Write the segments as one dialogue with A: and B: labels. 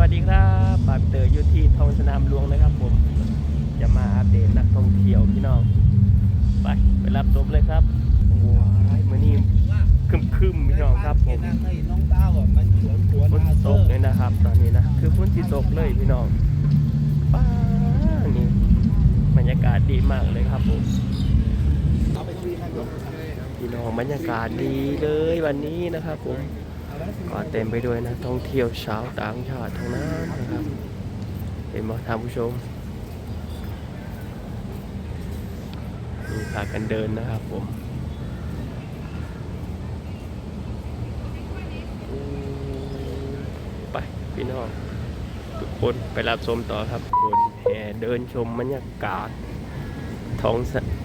A: วัสดีครับบาเตอร์อยู่ที่ท้องสนามหลวงนะครับ ผม จะมาอัปเดตนักท่องเที่ยวพี่น้อง ไปไปรับชมเลยครับว้ายมือนี้คึมคึมพี่น้องครับผม
B: น้องเต้าอะมันสวนสวน
A: ฝนตกเลยนะครับ ตอนนี้นะ คือฝนที่ตกเลยพี่น้องป้านี่บรรยากาศดีมากเลยครับผม
B: เอาไปคุยกัน
A: พี่น้องบรรยากาศดีเลยวันนี้นะครับผม ก็เต็มไปด้วยนักท่องเที่ยวชาวต่างชาติทั้งนั้นนะครับ เห็นไหมท่านผู้ชมมีพากันเดินนะครับผมไปพี่น้องทุกคนไปรับชมต่อครับคนแห่เดินชมบรรยากาศท้อง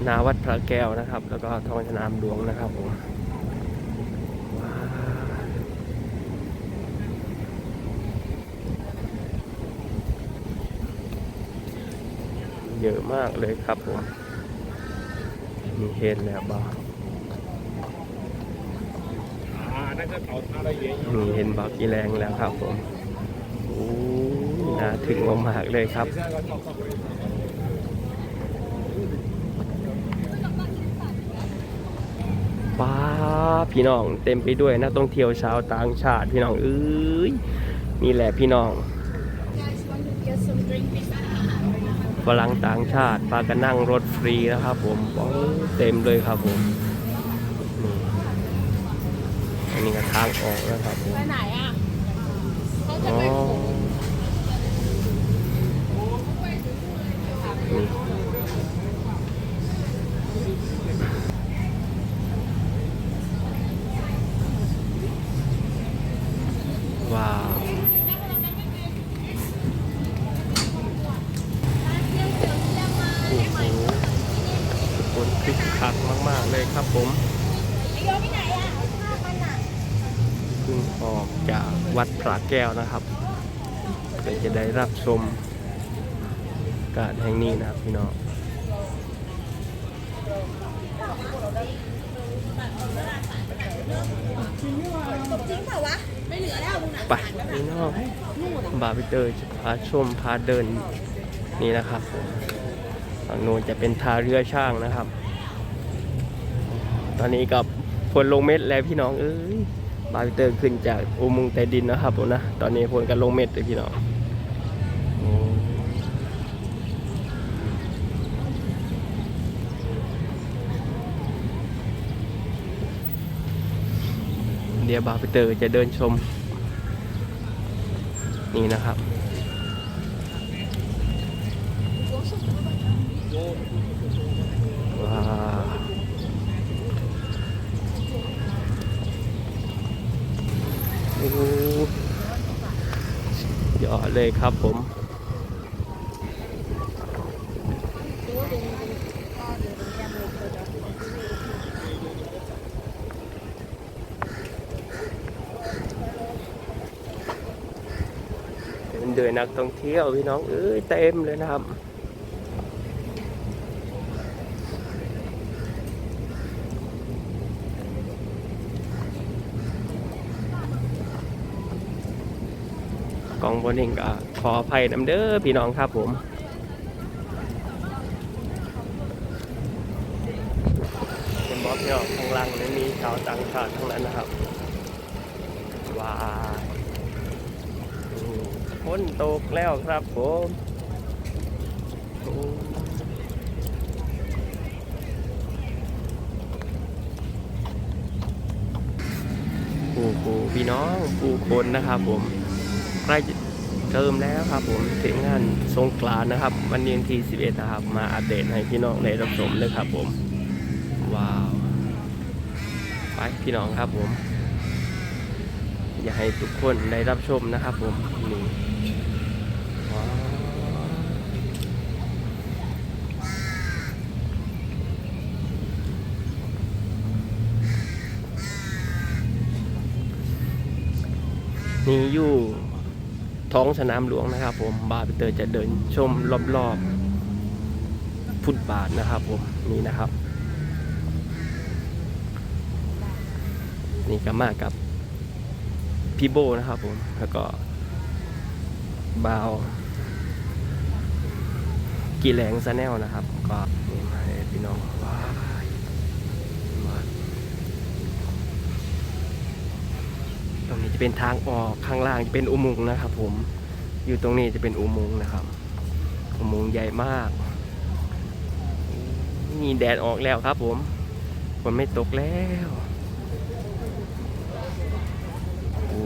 A: นาวัดพระแก้วนะครับ แล้วก็ท้องสนามหลวงนะครับผมว้าว เยอะมากเลยครับผม มีเห็นแล้วบ้าง
B: อ่านั่นก็เขาท่าอะไรเยอะ
A: มีเห็นบักอีแรงแล้วครับผมโอ้ยน่าถึงมากๆเลยครับป้าบพี่น้องเต็มไปด้วยนักท่องเที่ยวชาวต่างชาติพี่น้องเอ้ยนี่แหละพี่น้อง ฝรั่งต่างชาติพากันนั่งรถฟรีนะครับ ผมโอ้เต็มเลยครับผมนี่อันนี้ก็ทางออกนะครับผม
C: ไปไหนอะเขาจะ
A: อ๋อ
C: ไป
A: นี่ว้าวโอ้โหทุกคนคึกคักมาก ๆ เลยครับผม
C: ไอ โยไปไหนอะข้าวมันอะ
A: เพิ่งออกจากวัดพระแก้วนะครับเพื่อจะได้รับชมการแห่งนี้นะครับพี่น้อง
C: จริงเปล่าวะ ไม่เหลือแล้วมึงอะ
A: ไปพี่น้องบาร์บิเตอร์จะพาชมพาเดินนี่นะครับผมฝั่งโน้นจะเป็นท่าเรือช่างนะครับ ตอนนี้กับ พลลงเม็ดแล้วพี่น้องเอ้ยบาร์บิเตอร์ขึ้นจากอุโมงค์ใต้ดินนะครับผมนะตอนนี้พลกันลงเม็ดเลยพี่น้องเดี๋ยวบาร์บิเตอร์จะเดินชม นี่นะครับว้าวโอ้โห ยอดเลยครับผมเป็นเดือนนักท่องเที่ยวพี่น้องเอ้ยเต็มเลยนะครับ บนเองก็ขออภัยน้ำเด้อพี่น้องครับผมเป็นบอสพี่น้องข้างล่างนี่มีชาวต่างชาติทั้งนั้นนะครับว้าฝนตกแล้วครับผมโอ้ผู้ผู้พี่น้องผู้คนนะครับผมใกล้ เริ่มแล้วครับผมถึงงานสงกรานนะครับ วันนี้วันที่ 11 นะครับ มาอัปเดตให้พี่น้องได้รับชมเลยครับผม ว้าว ไปพี่น้องครับผม อยากให้ทุกคนได้รับชมนะครับผมนี่ว้าวนี่อยู่ ท้องสนามหลวงนะครับ ผมบาร์บิเตอร์จะเดินชมรอบๆฟุตบาทนะครับผมนี่นะครับ นี่ก็มากับพี่โบนะครับผมแล้วก็บาวกีแหลงซาแนลนะครับ ก็นี่มาพี่น้องว้าตรงนี้จะ เป็นทางออกข้างล่างจะเป็นอุโมงค์นะครับ ผมอยู่ตรงนี้จะเป็นอุโมงค์นะครับ อุโมงค์ใหญ่มากนี่แดดออกแล้วครับ ผมฝนไม่ตกแล้วอ้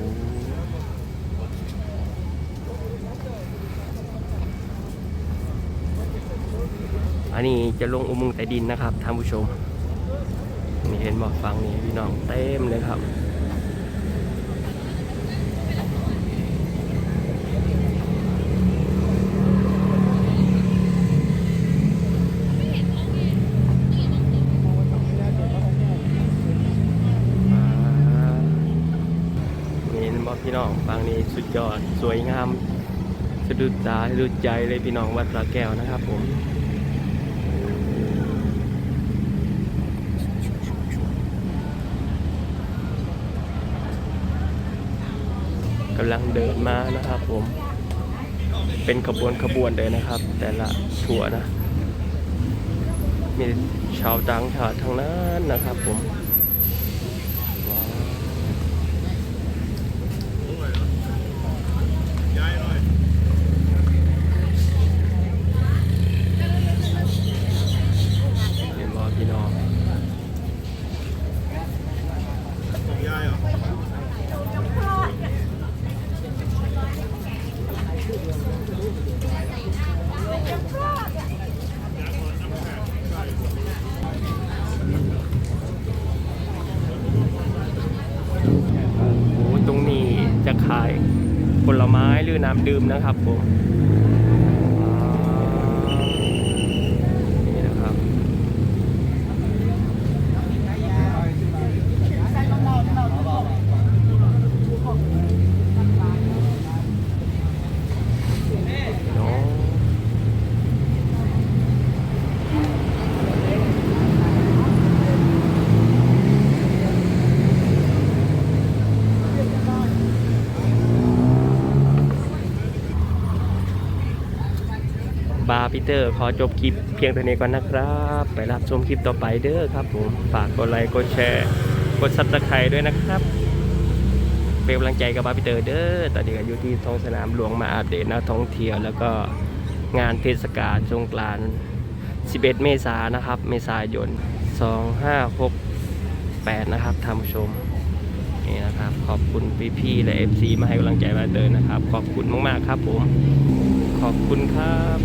A: อันนี้จะลงอุโมงค์ใต้ดินนะครับท่านผู้ชมนี่เห็นบอกฟังนี่พี่น้องเต็มเลยครับ อ่านี่เห็นบอก พี่น้องฟังนี้สุดยอดสวยงามสะดุดตาสะดุดใจเลยพี่น้องวัดพระแก้วนะครับผมกำลังเดินมานะครับผม เป็นขบวนขบวนเลยนะครับ แต่ละทัวร์นะ มีชาวต่างชาติทั้งนั้นนะครับผม ว้าว
B: ย้ายหน่อย
A: เห็นว่าพี่น้อง
B: ต้องย้ายเหรอ
A: โอ้โหตรงนี้จะขายผลไม้หรือ น้ำดื่มนะครับผมว้าวนี่นะครับ โอ้ บาร์พีเตอร์ ขอจบคลิปเพียงเท่านี้ก่อนนะครับ ไปรับชมคลิปต่อไปเด้อครับผมฝากกดไลค์กดแชร์กดซับสไครต์ด้วยนะครับ เป็นกำลังใจกับบาร์พีเตอร์เด้อตอนนี้ก็อยู่ที่ท้องสนามหลวงมาอัปเดตนักท่องเที่ยวแล้วก็งานเทศกาลสงกรานต์11 เมษายนนะครับ เมษายน 2568 นะครับท่านผู้ชมนี่นะครับ ขอบคุณพี่ๆและ FC มาให้กำลังใจบาเตอร์นะครับ ขอบคุณมากๆครับผม ขอบคุณครับ